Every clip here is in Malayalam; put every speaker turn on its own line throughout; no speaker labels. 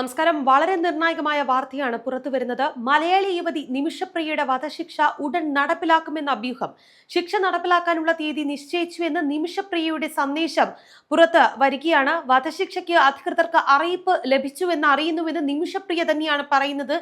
നമസ്കാരം. വളരെ നിർണായകമായ വാർത്തയാണ് പുറത്തു വരുന്നത്. മലയാളി യുവതി നിമിഷപ്രിയയുടെ വധശിക്ഷ ഉടൻ നടപ്പിലാക്കുമെന്ന അഭ്യൂഹം. ശിക്ഷ നടപ്പിലാക്കാനുള്ള തീയതി നിശ്ചയിച്ചു എന്ന് നിമിഷപ്രിയയുടെ സന്ദേശം പുറത്ത് വരികയാണ്. വധശിക്ഷയ്ക്ക് അധികൃതർക്ക് അറിയിപ്പ് ലഭിച്ചുവെന്ന് അറിയുന്നുവെന്ന് നിമിഷപ്രിയ തന്നെയാണ് പറയുന്നത്.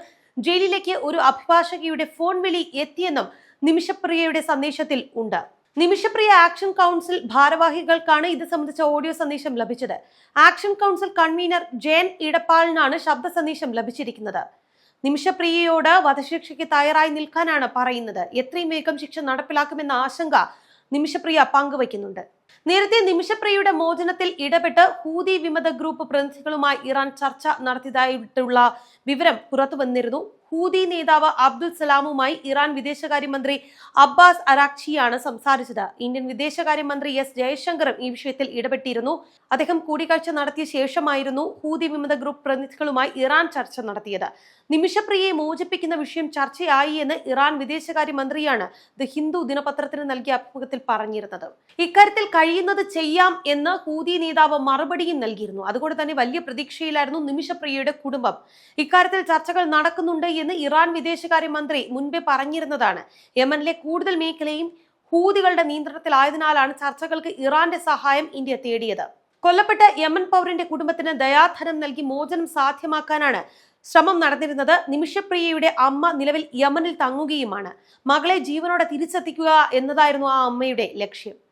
ജയിലിലേക്ക് ഒരു അഭിഭാഷകയുടെ ഫോൺ വിളി എത്തിയെന്നും നിമിഷപ്രിയയുടെ സന്ദേശത്തിൽ ഉണ്ട്. നിമിഷപ്രിയ ആക്ഷൻ കൗൺസിൽ ഭാരവാഹികൾക്കാണ് ഇത് സംബന്ധിച്ച ഓഡിയോ സന്ദേശം ലഭിച്ചത്. ആക്ഷൻ കൗൺസിൽ കൺവീനർ ജയൻ ഇടപ്പാളിനാണ് ശബ്ദ സന്ദേശം ലഭിച്ചിരിക്കുന്നത്. നിമിഷപ്രിയയോട് വധശിക്ഷയ്ക്ക് തയ്യാറായി നിൽക്കാനാണ് പറയുന്നത്. എത്രയും വേഗം ശിക്ഷ നടപ്പിലാക്കുമെന്ന ആശങ്ക നിമിഷപ്രിയ പങ്കുവയ്ക്കുന്നുണ്ട്. നേരത്തെ നിമിഷപ്രിയയുടെ മോചനത്തിൽ ഇടപെട്ട് ഹൂതി വിമത ഗ്രൂപ്പ് പ്രതിനിധികളുമായി ഇറാൻ ചർച്ച നടത്തിയതായിട്ടുള്ള വിവരം പുറത്തു വന്നിരുന്നു ഹൂതി നേതാവ് അബ്ദുൽ സലാമുമായി ഇറാൻ വിദേശകാര്യമന്ത്രി അബ്ബാസ് അരാക്ചിയാണ് സംസാരിച്ചത്. ഇന്ത്യൻ വിദേശകാര്യമന്ത്രി എസ് ജയശങ്കറും ഈ വിഷയത്തിൽ ഇടപെട്ടിരുന്നു. അദ്ദേഹം കൂടിക്കാഴ്ച നടത്തിയ ശേഷമായിരുന്നു ഹൂതി വിമത ഗ്രൂപ്പ് പ്രതിനിധികളുമായി ഇറാൻ ചർച്ച നടത്തിയത്. നിമിഷപ്രിയയെ മോചിപ്പിക്കുന്ന വിഷയം ചർച്ചയായി എന്ന് ഇറാൻ വിദേശകാര്യമന്ത്രിയാണ് ദ ഹിന്ദു ദിനപത്രത്തിന് നൽകിയ അഭിമുഖത്തിൽ പറഞ്ഞിരുന്നത്. ഇക്കാര്യത്തിൽ കഴിയുന്നത് ചെയ്യാം എന്ന് ഹൂതി നേതാവ് മറുപടിയും നൽകിയിരുന്നു. അതുകൊണ്ട് തന്നെ വലിയ പ്രതീക്ഷയിലായിരുന്നു നിമിഷപ്രിയയുടെ കുടുംബം. ഇക്കാര്യത്തിൽ ചർച്ചകൾ നടക്കുന്നുണ്ട് എന്ന് ഇറാൻ വിദേശകാര്യമന്ത്രി മുൻപേ പറഞ്ഞിരുന്നതാണ്. യമനിലെ കൂടുതൽ മേഖലയും ഹൂതികളുടെ നിയന്ത്രണത്തിലായതിനാലാണ് ചർച്ചകൾക്ക് ഇറാന്റെ സഹായം ഇന്ത്യ തേടിയത്. കൊല്ലപ്പെട്ട യമൻ പൗരന്റെ കുടുംബത്തിന് ദയാധനം നൽകി മോചനം സാധ്യമാക്കാനാണ് ശ്രമം നടന്നിരുന്നത്. നിമിഷപ്രിയയുടെ അമ്മ നിലവിൽ യമനിൽ തങ്ങുകയുമാണ്. മകളെ ജീവനോടെ തിരിച്ചെത്തിക്കുക എന്നതായിരുന്നു ആ അമ്മയുടെ ലക്ഷ്യം.